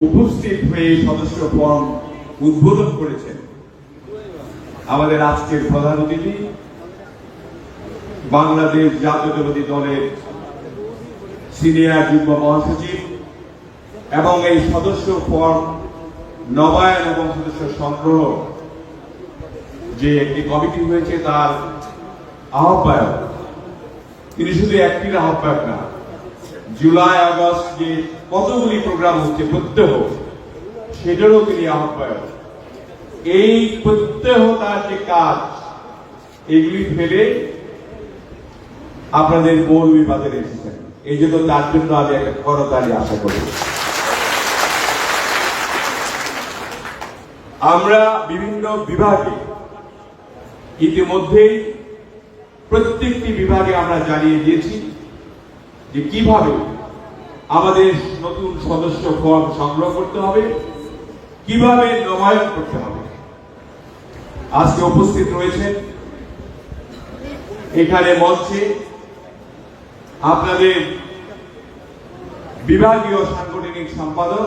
উপস্থিত হয়ে সদস্য ফর্ম উদ্বোধন করেছেন। আমাদের আজকের প্রধান অতিথি, বাংলাদেশ জাতীয়তাবাদী দলের সিনিয়র যুগ্ম মহাসচিব এবং এই সদস্য ফর্ম নবায়ন এবং সদস্য সংগ্রহ যে একটি কমিটি হয়েছে তার আহ্বায়ক। তিনি শুধু একটির আহ্বায়ক না, জুলাই, আগস্ট যে কতগুলি প্রোগ্রাম হচ্ছে প্রত্যহ? সেটারও তিনি আহ্বায়ক। এই প্রত্যহ তার যে কাজ, এগুলি ফেলে আপনাদের মৌলবী বাজারে এসেছেন। এই জন্য তার জন্য আমি একটা করতালি আশা করি। আমরা বিভিন্ন বিভাগে ইতিমধ্যেই প্রত্যেকটি বিভাগে আমরা জানিয়ে দিয়েছি যে কীভাবে আমাদের নতুন সদস্য ফর্ম সংগ্রহ করতে হবে। কীভাবে নবায়ন করতে হবে? আজকে উপস্থিত রয়েছেন এখানে মঞ্চে আপনাদের বিভাগীয় সাংগঠনিক সম্পাদক,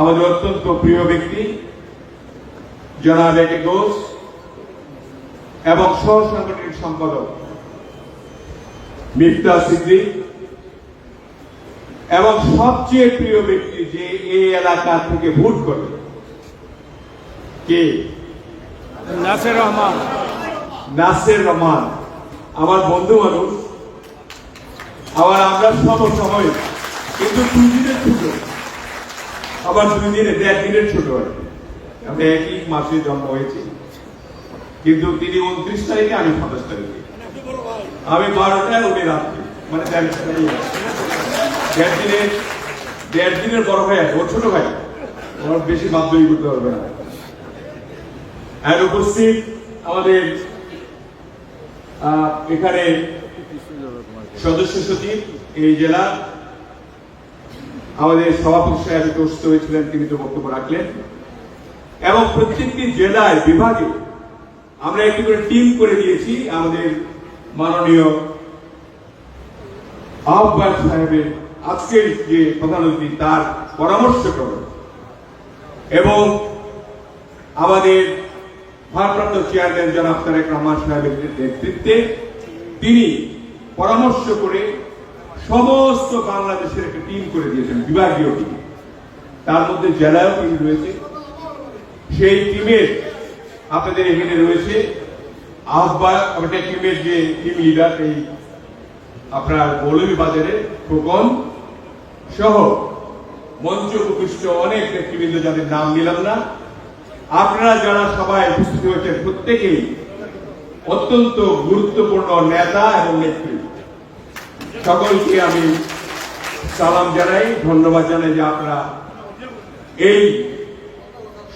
আমাদের অত্যন্ত প্রিয় ব্যক্তি, জনাব একে ঘোষ, এবং সহ সাংগঠনিক সম্পাদক মিফতা সিদ্দিক এবং সবচেয়ে প্রিয় ব্যক্তি যে এই এলাকা থেকে ভোট করবে কে? নাসির রহমান। নাসের রহমান। আমার বন্ধু মানুষ আবার আমরা সমসময় কিন্তু দুই দিনের ছোট। আবার দুই দিনে দেড় দিনের ছোট আর আমরা একই মাসে জন্ম হয়েছি। কিন্তু তিনি উনত্রিশ তারিখে আমি সাতাশ তারিখে। আমি বারোটায় উনি রাত্রি মানে দেড় দেড় দিনের দেড় দিনের বড় ভাই আছে, ওর ছোট ভাই। ওর বেশি বাধ্যই করতে পারবে না। আর উপস্থিত আমাদের এখানে সদস্য সচিব এই জেলা। আমাদের সভাপতি সাহেব উপস্থিত হয়েছিলেন, তিনি তো বক্তব্য রাখলেন। এবং প্রত্যেকটি জেলায় বিভাগে আমরা একটি করে টিম করে দিয়েছি আমাদের মাননীয় আহ্বায়ক সাহেবের আজকের যে প্রধান অতিথি তার পরামর্শ করে এবং আমাদের ভারপ্রাপ্ত চেয়ারম্যান জনাব তারেক রহমান সাহেবের নেতৃত্বে তিনি পরামর্শ করে সমস্ত বাংলাদেশের একটা টিম করে দিয়েছেন, বিভাগীয় টিম। তার মধ্যে জেলায়ও টিম রয়েছে। সেই টিমের আপনাদের এখানে রয়েছে আহ্বায়ক টিমের যে টিম লিডার এই আপনার মৌলভী বাজারে খোকন সহ মঞ্চ উপবিষ্ট অনেক নেতৃবৃন্দ যাদের নাম নিলাম না। আপনারা যারা সবাই উপস্থিত হয়েছেন, প্রত্যেকেই অত্যন্ত গুরুত্বপূর্ণ নেতা এবং নেত্রী। সকলকে আমি সালাম জানাই, ধন্যবাদ জানাই যে আপনারা এই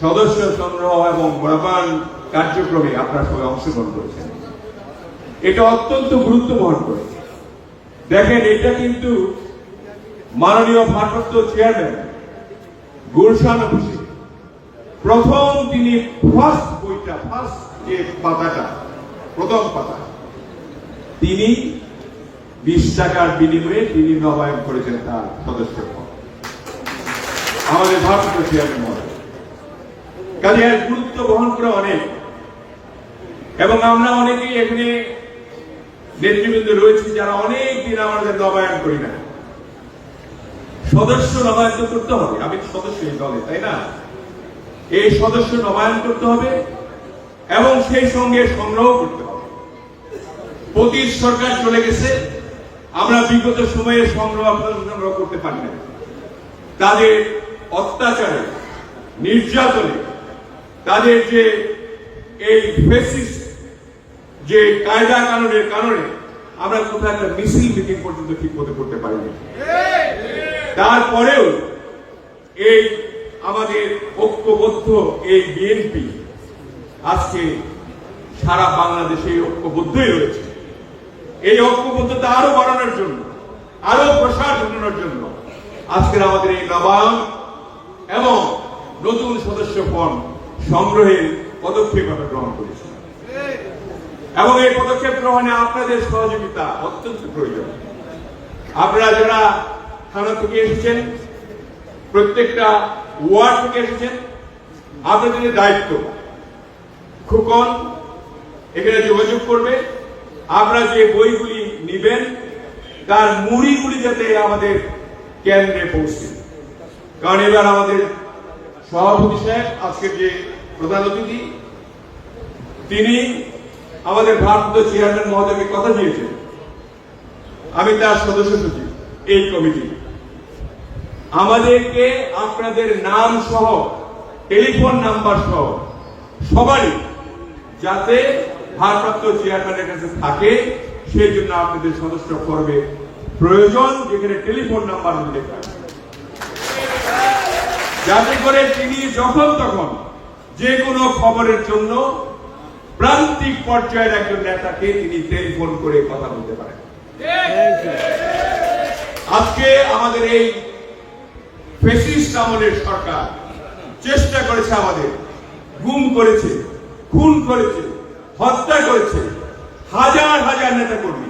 সদস্য সংগ্রহ এবং বড়বান কার্যক্রমে আপনারা সবাই অংশগ্রহণ করেছেন। এটা অত্যন্ত গুরুত্ব বহন করে। দেখেন, এটা কিন্তু মাননীয় ভারপ্রাপ্ত চেয়ারম্যান গুলশান অফিসে প্রথম তিনি ফার্স্ট বইটা ফার্স্ট যে পাতাটা, প্রথম পাতা, তিনি বিশ টাকার বিনিময়ে তিনি নবায়ন করেছেন তার সদস্য আমাদের ভারপ্রাপ্ত চেয়ারম্যান কাজে এর গুরুত্ব বহন করে অনেক, এবং আমরা অনেকেই এখানে নেতৃবৃন্দ রয়েছে যারা অনেক দিন আমাদের নবায়ন করি না সদস্য নবায়ন তো করতে হবে। আমি সদস্য এই দলে, তাই না? এই সদস্য নবায়ন করতে হবে এবং সেই সঙ্গে সংগ্রহ করতে হবে। পতির সরকার চলে গেছে। আমরা বিগত সময়ে সংগ্রহ সংগ্রহ করতে পারি না তাদের অত্যাচারে, নির্যাতনে, তাদের যে এই ফেসিস যে কায়দা কানুনের কারণে আমরা কোথাও একটা মিছিল মিটিং পর্যন্ত ঠিক মতো করতে পারিনি। তারপরেও এই আমাদের ঐক্যবদ্ধ এই বিএনপি আজকে সারা বাংলাদেশে ঐক্যবদ্ধই রয়েছে। এই ঐক্যবদ্ধতা আরও বাড়ানোর জন্য, আরও প্রসার ঘটানোর জন্য আজকের আমাদের এই নবায়ন এবং নতুন সদস্য সংগ্রহের পদক্ষেপ আমরা গ্রহণ করেছি। এবং এই পদক্ষেপ গ্রহণে আপনাদের সহযোগিতা অত্যন্ত প্রয়োজন। আপনারা যারা থানা থেকে এসেছেন, প্রত্যেকটা ওয়ার্ড থেকে এসেছেন। আপনাদের দায়িত্ব। খুকন, এখানে যোগাযোগ করবে। আপনারা যে বইগুলি নিবেন, তার মুড়িগুলি যাতে আমাদের কেন্দ্রে পৌঁছে। কারণ এবার আমাদের সভাপতি সাহেব আজকের যে প্রধান অতিথি, তিনি আমাদের ভারপ্রাপ্ত চেয়ারম্যান মহোদয়কে কথা দিয়েছেন। আমি তার সদস্য সচিব, এই কমিটি। আমাদেরকে আপনাদের নাম সহ, টেলিফোন নাম্বার সহ, সবারই যাতে ভারপ্রাপ্ত চেয়ারম্যানের কাছে থাকে, সেই জন্য আপনাদের সদস্য করবে প্রয়োজন, যেখানে টেলিফোন নাম্বার উল্লেখ যাতে করে তিনি যখন তখন যে কোনো খবরের জন্য প্রান্তিক পর্যায়ের একজন নেতাকে তিনি টেলিফোন করে কথা বলতে পারেন। আজকে আমাদের এই ফেসিস্ট আমলের সরকার চেষ্টা করেছে আমাদের। গুম করেছে খুন করেছে হত্যা করেছে হাজার হাজার নেতা কর্মী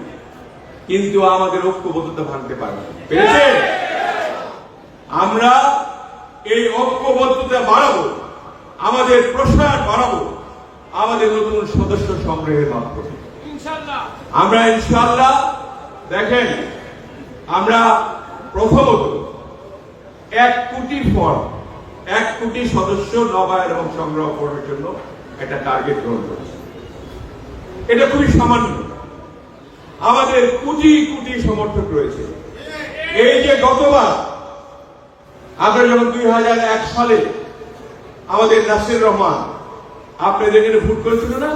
কিন্তু আমাদের ঐক্যবদ্ধতা ভাঙতে পারে না। পেরেছে আমরা এই ঐক্যবদ্ধতা বাড়াবো আমাদের প্রসার বাড়াবো আমাদের নতুন সদস্য সংগ্রহের মাধ্যমে। ইনশাল্লাহ আমরা ইনশাআল্লাহ দেখেন আমরা প্রথমত এক কোটি ফর্ম এক কোটি সদস্য নবায়ন এবং সংগ্রহ করার জন্য একটা টার্গেট গ্রহণ করেছে। এটা খুবই সামান্য। আমাদের কোটি কোটি সমর্থক রয়েছে। এই যে গতবার আমরা যখন দুই হাজার এক সালে আমাদের নাসির রহমান, আপনাদের এখানে ভোট করেছিল না?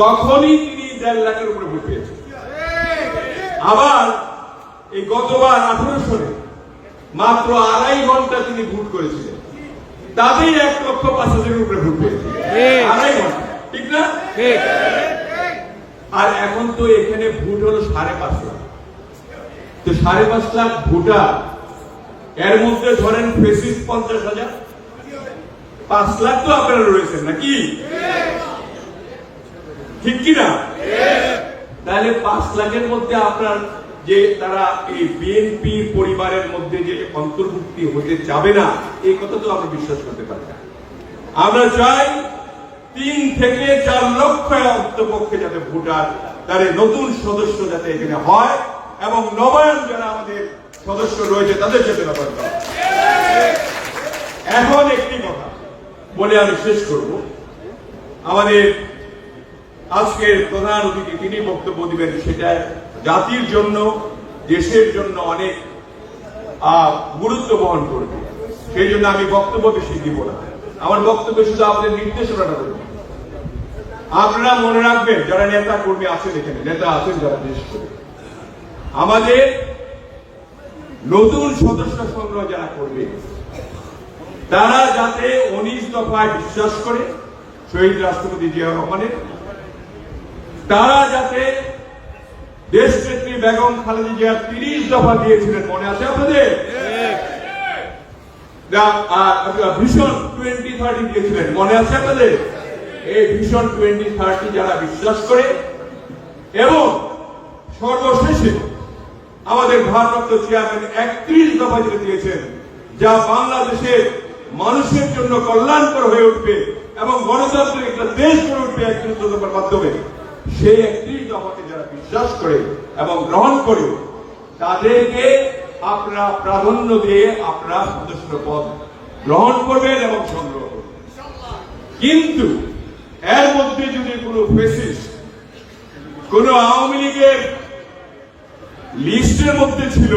তখনই তিনি দেড় লাখের উপরে ভোট পেয়েছেন। আবার এই গতবার আঠারো সালে মাত্র আড়াই ঘণ্টা তিনি ভোট করেছিলেন। তাতেই এক লক্ষ পাঁচ হাজারের উপরে ভোট পেয়েছিলেন ঠিক। আড়াই ঘণ্টা। ঠিক না? আর এখন তো এখানে ভোট হলো সাড়ে পাঁচ লাখ। তো সাড়ে পাঁচ লাখ ভোটার এর মধ্যে ধরেন ফেসিস পঞ্চাশ হাজার। পাঁচ লাখ তো আপনারা রয়েছেন নাকি? ঠিক কি না? তাহলে পাঁচ লাখের মধ্যে আপনার যে তারা এই বিএনপি পরিবারের মধ্যে যে অন্তর্ভুক্তি হতে যাবে না, এই কথা তো আমরা বিশ্বাস করতে পারি না। আমরা চাই তিন থেকে চার লক্ষ অন্তপক্ষে যাতে ভোটার তার নতুন সদস্য যাতে এখানে হয় এবং নবায়ন যারা আমাদের সদস্য রয়েছে তাদের যাতে নবায়ন করা এখন একটি কথা বলে আমি শেষ করব। আমাদের আজকের প্রধান অতিথি তিনি বক্তব্য দিবেন সেটা জাতির জন্য, দেশের জন্য অনেক গুরুত্ব বহন করবে। সেই জন্য আমি বক্তব্য বেশি দিব না। আমার বক্তব্য শুধু আপনাদের নির্দেশনাটা দেবো আপনারা মনে রাখবেন, যারা নেতা কর্মী আছেন এখানে, নেতা আছেন যারা বিশেষ করে, আমাদের নতুন সদস্য সংগ্রহ যারা করবে, তারা যাতে উনিশ দফায় বিশ্বাস করে, শহীদ রাষ্ট্রপতি জিয়া রহমানের, তারা যাতে দেশ নেত্রী বেগম খালেদা জিয়া তিরিশ দফা দিয়েছিলেন, মনে আছে আপনাদের? আপনারা ভীষণ টোয়েন্টি থার্টি দিয়েছিলেন, মনে আছে আপনাদের? এই ভীষণ টোয়েন্টি থার্টি যারা বিশ্বাস করে, এবং সর্বশেষে আমাদের ভারপ্রাপ্ত চেয়ারম্যান একত্রিশ দফা যেটা দিয়েছেন, যা বাংলাদেশের মানুষের জন্য কল্যাণকর হয়ে উঠবে এবং গণতান্ত্রিক একটা দেশ গড়ে উঠবে একত্রিশ দফার মাধ্যমে। সেই একত্রিশ দফাকে যারা বিশ্বাস করে এবং গ্রহণ করে, তাদেরকে আপনারা প্রাধান্য দিয়ে আপনারা সদস্য পদ গ্রহণ করবেন এবং সংগ্রহ করবেন। কিন্তু এর মধ্যে যদি কোনো ফেসিস কোন আওয়ামী লীগের লিস্টের মধ্যে ছিল,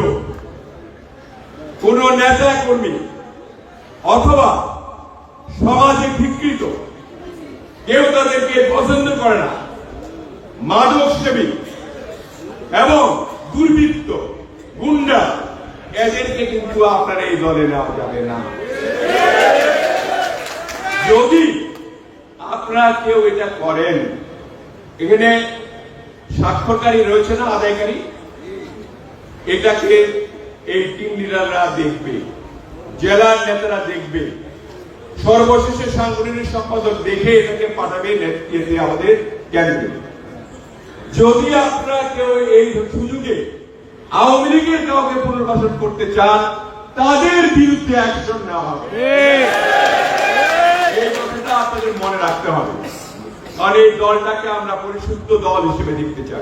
কোন নেতা কর্মী অথবা সমাজে বিকৃত, কেউ তাদেরকে পছন্দ করে না মাদক এবং দুর্বৃত্ত, গুন্ডা। এদেরকে কিন্তু আপনার এই দলে নেওয়া যাবে না। যদি আপনারা কেউ এটা করেন, এখানে স্বাক্ষরকারী রয়েছে না আদায়কারী? এটাকে এই টিম লিডাররা দেখবে, জেলার নেতারা দেখবে। সর্বশেষে সাংগঠনিক সম্পাদক দেখে এটাকে পাঠাবে আমাদের কেন্দ্রে যদি আপনারা কেউ এই সুযোগে আওয়ামী লীগের কাউকে পুনর্বাসন করতে চান তাদের বিরুদ্ধে অ্যাকশন নেওয়া হবে। এই কথাটা আপনাদের মনে রাখতে হবে। কারণ এই দলটাকে আমরা পরিশুদ্ধ দল হিসেবে দেখতে চাই।